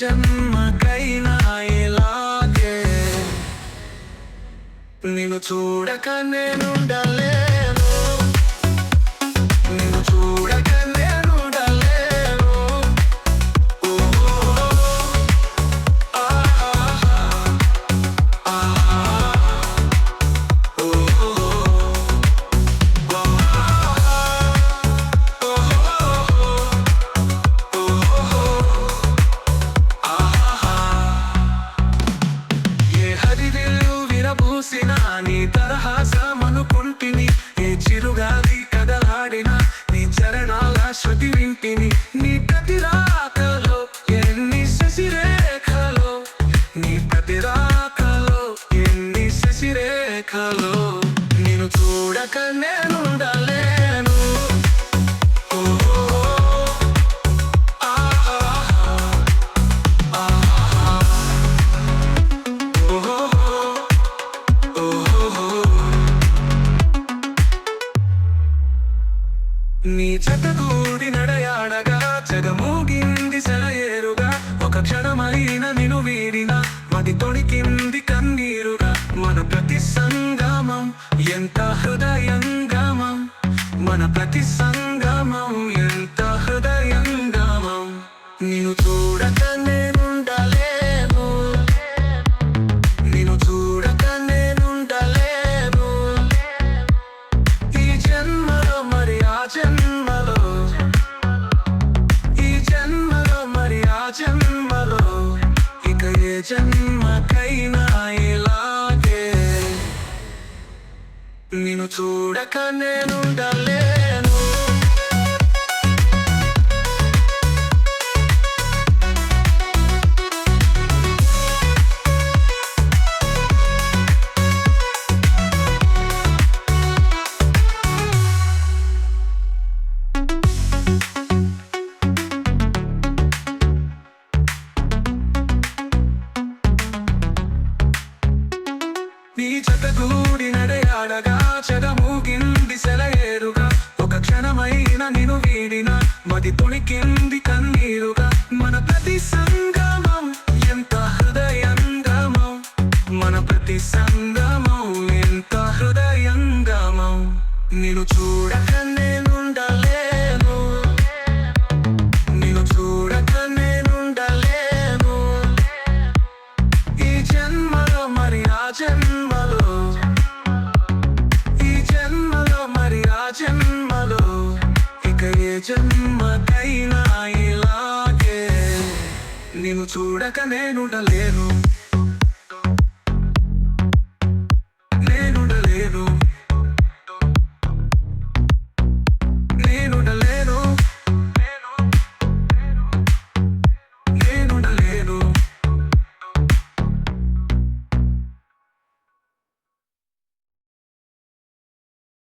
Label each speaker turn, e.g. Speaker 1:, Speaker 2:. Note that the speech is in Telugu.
Speaker 1: జన్మకైనా ఇలాగే. నిన్ను చూడక నేనుండలే. తరహాసమనుకుంటిని ఏ చిరుగాలి కదలాడిన నీ చరణాల శృతి వింటిని నీ ప్రతి రాకలో ఎన్ని శశిరేఖలో నీ ప్రతి రాకలో ఎన్ని శశిరేఖలో నేను చూడక నేనుండలే. నీ చెత్తగూడి నడయాడగా చెగమూగింది సెలయేరుగా. ఒక క్షణమైన నిను వీడిన మది తొడికింది కన్నీరుగా. మన ప్రతి సంగమం ఎంత హృదయంగమం? మన ప్రతి సంగమం ఎంత హృదయంగమం? నిన్ను చూడకనే చూడక నేనుండలేను నేను చూడక నేనుండలేను. నేను చూడక నేనుండలేను. ఈ జన్మలో మరి ఆ జన్మలో ఈ జన్మలో మరి ఆ జన్మలో ఇక ఏ జన్మకైనా ఇలాగే. నేను చూడక నేనుండలేను.